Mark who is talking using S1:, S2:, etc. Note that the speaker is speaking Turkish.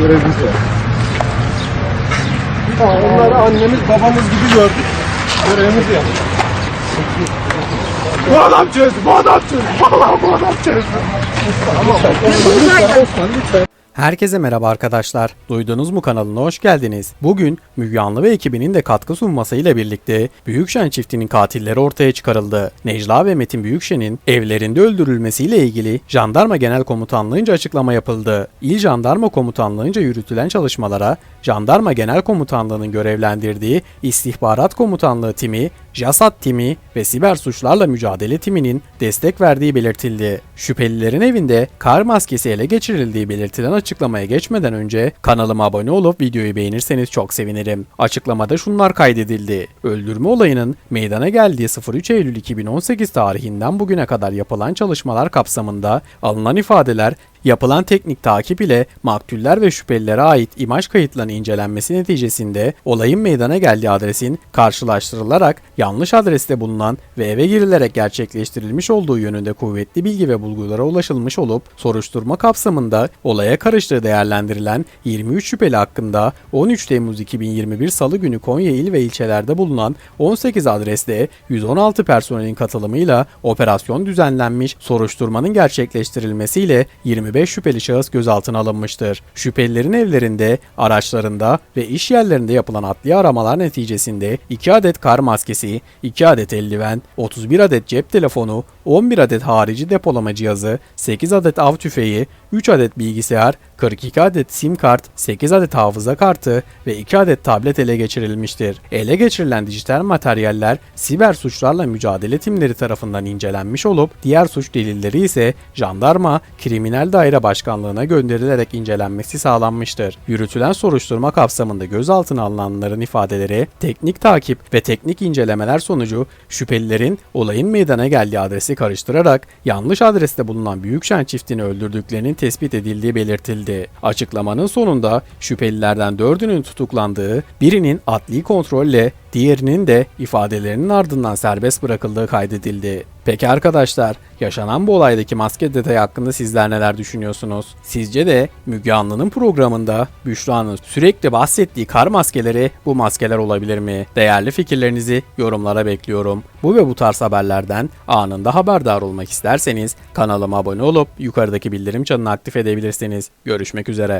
S1: görevimiz var. Tamam, onları annemiz babamız gibi gördük. Görevimizi yaptık. Bu adam çözdü, bu adam çözdü. Vallahi bu adam çözdü. Ama lütfen lütfen.
S2: Herkese merhaba arkadaşlar. Duydunuz mu kanalına hoş geldiniz. Bugün Müge Anlı ve ekibinin de katkı sunmasıyla birlikte Büyükşen çiftinin katilleri ortaya çıkarıldı. Necla ve Metin Büyükşen'in evlerinde öldürülmesiyle ilgili Jandarma Genel Komutanlığı'nca açıklama yapıldı. İl Jandarma Komutanlığı'nca yürütülen çalışmalara Jandarma Genel Komutanlığı'nın görevlendirdiği İstihbarat Komutanlığı timi, JASAT timi ve siber suçlarla mücadele timinin destek verdiği belirtildi. Şüphelilerin evinde kar maskesi ele geçirildiği belirtilen açıklamaya geçmeden önce kanalıma abone olup videoyu beğenirseniz çok sevinirim. Açıklamada şunlar kaydedildi. Öldürme olayının meydana geldiği 03 Eylül 2018 tarihinden bugüne kadar yapılan çalışmalar kapsamında alınan ifadeler Yapılan teknik takip ile maktuller ve şüphelilere ait imaj kayıtlarının incelenmesi neticesinde olayın meydana geldiği adresin karşılaştırılarak yanlış adreste bulunan ve eve girilerek gerçekleştirilmiş olduğu yönünde kuvvetli bilgi ve bulgulara ulaşılmış olup soruşturma kapsamında olaya karıştığı değerlendirilen 23 şüpheli hakkında 13 Temmuz 2021 Salı günü Konya il ve ilçelerde bulunan 18 adreste 116 personelin katılımıyla operasyon düzenlenmiş, soruşturmanın gerçekleştirilmesiyle 25 şüpheli şahıs gözaltına alınmıştır. Şüphelilerin evlerinde, araçlarında ve iş yerlerinde yapılan adliye aramalar neticesinde 2 adet kar maskesi, 2 adet eldiven, 31 adet cep telefonu, 11 adet harici depolama cihazı, 8 adet av tüfeği, 3 adet bilgisayar, 42 adet sim kart, 8 adet hafıza kartı ve 2 adet tablet ele geçirilmiştir. Ele geçirilen dijital materyaller siber suçlarla mücadele timleri tarafından incelenmiş olup diğer suç delilleri ise jandarma kriminal daire başkanlığına gönderilerek incelenmesi sağlanmıştır. Yürütülen soruşturma kapsamında gözaltına alınanların ifadeleri, teknik takip ve teknik incelemeler sonucu şüphelilerin olayın meydana geldiği adresi karıştırarak yanlış adreste bulunan Büyükşen çiftini öldürdüklerinin tespit edildiği belirtildi. Açıklamanın sonunda şüphelilerden dördünün tutuklandığı, birinin adli kontrolle, diğerinin de ifadelerinin ardından serbest bırakıldığı kaydedildi. Peki arkadaşlar, yaşanan bu olaydaki maske detayı hakkında sizler neler düşünüyorsunuz? Sizce de Müge Anlı'nın programında Büşra'nın sürekli bahsettiği kar maskeleri bu maskeler olabilir mi? Değerli fikirlerinizi yorumlara bekliyorum. Bu ve bu tarz haberlerden anında haberdar olmak isterseniz kanalıma abone olup yukarıdaki bildirim çanını aktif edebilirsiniz. Görüşmek üzere.